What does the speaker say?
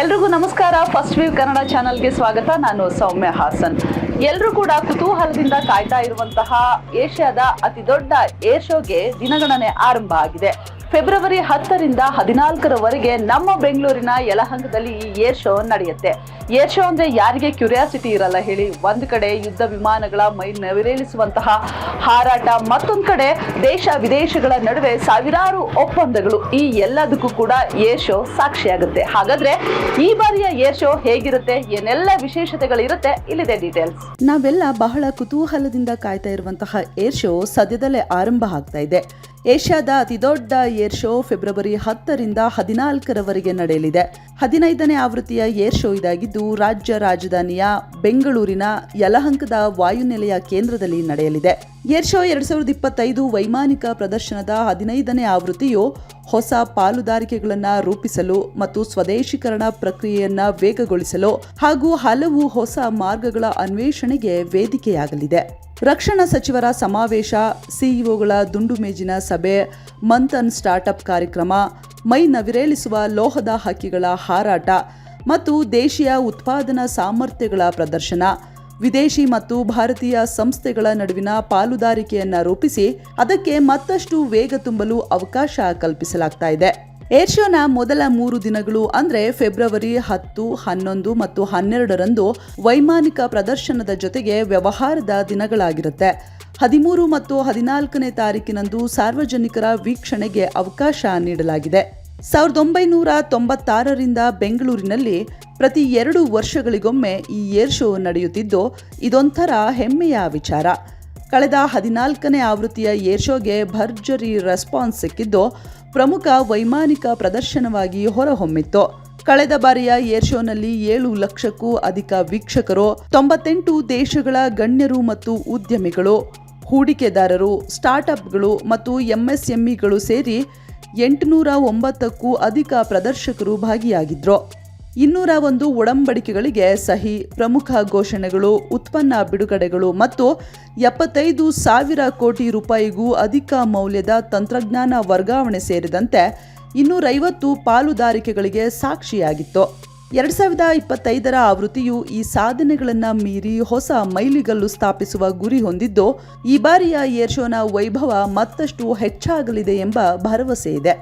ಎಲ್ರಿಗೂ ನಮಸ್ಕಾರ. First view Kannada ಚಾನಲ್ಗೆ ಸ್ವಾಗತ. ನಾನು ಸೌಮ್ಯ ಹಾಸನ್. ಎಲ್ಲರೂ ಕೂಡ ಕುತೂಹಲದಿಂದ ಕಾಯ್ತಾ ಇರುವಂತಹ ಏಷ್ಯಾದ ಅತಿ ದೊಡ್ಡ ಏರ್ ಶೋಗೆ ದಿನಗಣನೆ ಆರಂಭ ಆಗಿದೆ. ಫೆಬ್ರವರಿ ಹತ್ತರಿಂದ ಹದಿನಾಲ್ಕರವರೆಗೆ ನಮ್ಮ ಬೆಂಗಳೂರಿನ ಯಲಹಂಕದಲ್ಲಿ ಈ ಏರ್ ಶೋ ನಡೆಯುತ್ತೆ. ಏರ್ ಶೋ ಅಂದ್ರೆ ಯಾರಿಗೆ ಕ್ಯೂರಿಯಾಸಿಟಿ ಇರಲ್ಲ ಹೇಳಿ. ಒಂದು ಕಡೆ ಯುದ್ಧ ವಿಮಾನಗಳ ಮೈ ನವಿರೇಳಿಸುವಂತಹ ಹಾರಾಟ, ಮತ್ತೊಂದು ಕಡೆ ದೇಶ ವಿದೇಶಗಳ ನಡುವೆ ಸಾವಿರಾರು ಒಪ್ಪಂದಗಳು. ಈ ಎಲ್ಲದಕ್ಕೂ ಕೂಡ ಏರ್ ಶೋ ಸಾಕ್ಷಿಯಾಗುತ್ತೆ. ಹಾಗಾದ್ರೆ ಈ ಬಾರಿಯ ಏರ್ ಶೋ ಹೇಗಿರುತ್ತೆ? ಏನೆಲ್ಲ ವಿಶೇಷತೆಗಳಿರುತ್ತೆ? ಇಲ್ಲಿದೆ ಡೀಟೇಲ್ಸ್. ನಾವೆಲ್ಲ ಬಹಳ ಕುತೂಹಲದಿಂದ ಕಾಯ್ತಾ ಇರುವಂತಹ ಏರ್ ಶೋ ಸದ್ಯದಲ್ಲೇ ಆರಂಭ ಆಗ್ತಾ ಇದೆ. ಏಷ್ಯಾದ ಅತಿದೊಡ್ಡ ಏರ್ ಶೋ ಫೆಬ್ರವರಿ ಹತ್ತರಿಂದ ಹದಿನಾಲ್ಕರವರೆಗೆ ನಡೆಯಲಿದೆ. ಹದಿನೈದನೇ ಆವೃತ್ತಿಯ ಏರ್ ಶೋ ಇದಾಗಿದ್ದು, ರಾಜ್ಯ ರಾಜಧಾನಿಯ ಬೆಂಗಳೂರಿನ ಯಲಹಂಕದ ವಾಯುನೆಲೆಯ ಕೇಂದ್ರದಲ್ಲಿ ನಡೆಯಲಿದೆ. ಏರ್ ಶೋ ಎರಡ್ ಸಾವಿರದ ಇಪ್ಪತ್ತೈದು ವೈಮಾನಿಕ ಪ್ರದರ್ಶನದ ಹದಿನೈದನೇ ಆವೃತ್ತಿಯು ಹೊಸ ಪಾಲುದಾರಿಕೆಗಳನ್ನು ರೂಪಿಸಲು ಮತ್ತು ಸ್ವದೇಶೀಕರಣ ಪ್ರಕ್ರಿಯೆಯನ್ನು ವೇಗಗೊಳಿಸಲು ಹಾಗೂ ಹಲವು ಹೊಸ ಮಾರ್ಗಗಳ ಅನ್ವೇಷಣೆಗೆ ವೇದಿಕೆಯಾಗಲಿದೆ. ರಕ್ಷಣಾ ಸಚಿವರ ಸಮಾವೇಶ, ಸಿಇಒಗಳ ದುಂಡು ಮೇಜಿನ ಸಭೆ, ಮಂಥನ್ ಸ್ಟಾರ್ಟ್ಅಪ್ ಕಾರ್ಯಕ್ರಮ, ಮೈ ನವಿರೇಳಿಸುವ ಲೋಹದ ಹಕ್ಕಿಗಳ ಹಾರಾಟ ಮತ್ತು ದೇಶೀಯ ಉತ್ಪಾದನಾ ಸಾಮರ್ಥ್ಯಗಳ ಪ್ರದರ್ಶನ ವಿದೇಶಿ ಮತ್ತು ಭಾರತೀಯ ಸಂಸ್ಥೆಗಳ ನಡುವಿನ ಪಾಲುದಾರಿಕೆಯನ್ನ ರೂಪಿಸಿ ಅದಕ್ಕೆ ಮತ್ತಷ್ಟು ವೇಗ ತುಂಬಲು ಅವಕಾಶ ಕಲ್ಪಿಸಲಾಗ್ತಾ ಇದೆ. ಏರ್ ಶೋನ ಮೊದಲ ಮೂರು ದಿನಗಳು ಅಂದ್ರೆ ಫೆಬ್ರವರಿ ಹತ್ತು, ಹನ್ನೊಂದು ಮತ್ತು ಹನ್ನೆರಡರಂದು ವೈಮಾನಿಕ ಪ್ರದರ್ಶನದ ಜೊತೆಗೆ ವ್ಯವಹಾರದ ದಿನಗಳಾಗಿರುತ್ತೆ. ಹದಿಮೂರು ಮತ್ತು ಹದಿನಾಲ್ಕನೇ ತಾರೀಕಿನಂದು ಸಾರ್ವಜನಿಕರ ವೀಕ್ಷಣೆಗೆ ಅವಕಾಶ ನೀಡಲಾಗಿದೆ. ಸಾವಿರದ ಒಂಬೈನೂರ ತೊಂಬತ್ತಾರರಿಂದ ಬೆಂಗಳೂರಿನಲ್ಲಿ ಪ್ರತಿ ಎರಡು ವರ್ಷಗಳಿಗೊಮ್ಮೆ ಈ ಏರ್ ಶೋ ನಡೆಯುತ್ತಿದ್ದು, ಇದೊಂಥರ ಹೆಮ್ಮೆಯ ವಿಚಾರ. ಕಳೆದ ಹದಿನಾಲ್ಕನೇ ಆವೃತ್ತಿಯ ಏರ್ ಶೋಗೆ ಭರ್ಜರಿ ರೆಸ್ಪಾನ್ಸ್ ಸಿಕ್ಕಿದ್ದು, ಪ್ರಮುಖ ವೈಮಾನಿಕ ಪ್ರದರ್ಶನವಾಗಿ ಹೊರಹೊಮ್ಮಿತ್ತು. ಕಳೆದ ಬಾರಿಯ ಏರ್ ಶೋನಲ್ಲಿ ಏಳು ಲಕ್ಷಕ್ಕೂ ಅಧಿಕ ವೀಕ್ಷಕರು, ತೊಂಬತ್ತೆಂಟು ದೇಶಗಳ ಗಣ್ಯರು ಮತ್ತು ಉದ್ಯಮಿಗಳು, ಹೂಡಿಕೆದಾರರು, ಸ್ಟಾರ್ಟ್ಅಪ್ಗಳು ಮತ್ತು ಎಂಎಸ್ಎಂಇಗಳು ಸೇರಿ ಎಂಟುನೂರ ಒಂಬತ್ತಕ್ಕೂ ಅಧಿಕ ಪ್ರದರ್ಶಕರು ಭಾಗಿಯಾಗಿದ್ರು. ಇನ್ನೂರ ಒಂದು ಒಡಂಬಡಿಕೆಗಳಿಗೆ ಸಹಿ, ಪ್ರಮುಖ ಘೋಷಣೆಗಳು, ಉತ್ಪನ್ನ ಬಿಡುಗಡೆಗಳು ಮತ್ತು ಎಪ್ಪತ್ತೈದು ಸಾವಿರ ಕೋಟಿ ರೂಪಾಯಿಗೂ ಅಧಿಕ ಮೌಲ್ಯದ ತಂತ್ರಜ್ಞಾನ ವರ್ಗಾವಣೆ ಸೇರಿದಂತೆ ಇನ್ನೂರೈವತ್ತು ಪಾಲುದಾರಿಕೆಗಳಿಗೆ ಸಾಕ್ಷಿಯಾಗಿತ್ತು. ಎರಡ್ ಸಾವಿರದ ಇಪ್ಪತ್ತೈದರ ಆವೃತ್ತಿಯು ಈ ಸಾಧನೆಗಳನ್ನು ಮೀರಿ ಹೊಸ ಮೈಲಿಗಲ್ಲು ಸ್ಥಾಪಿಸುವ ಗುರಿ ಹೊಂದಿದ್ದು, ಈ ಬಾರಿಯ ಏರ್ಶೋನ ವೈಭವ ಮತ್ತಷ್ಟು ಹೆಚ್ಚಾಗಲಿದೆ ಎಂಬ ಭರವಸೆ ಇದೆ.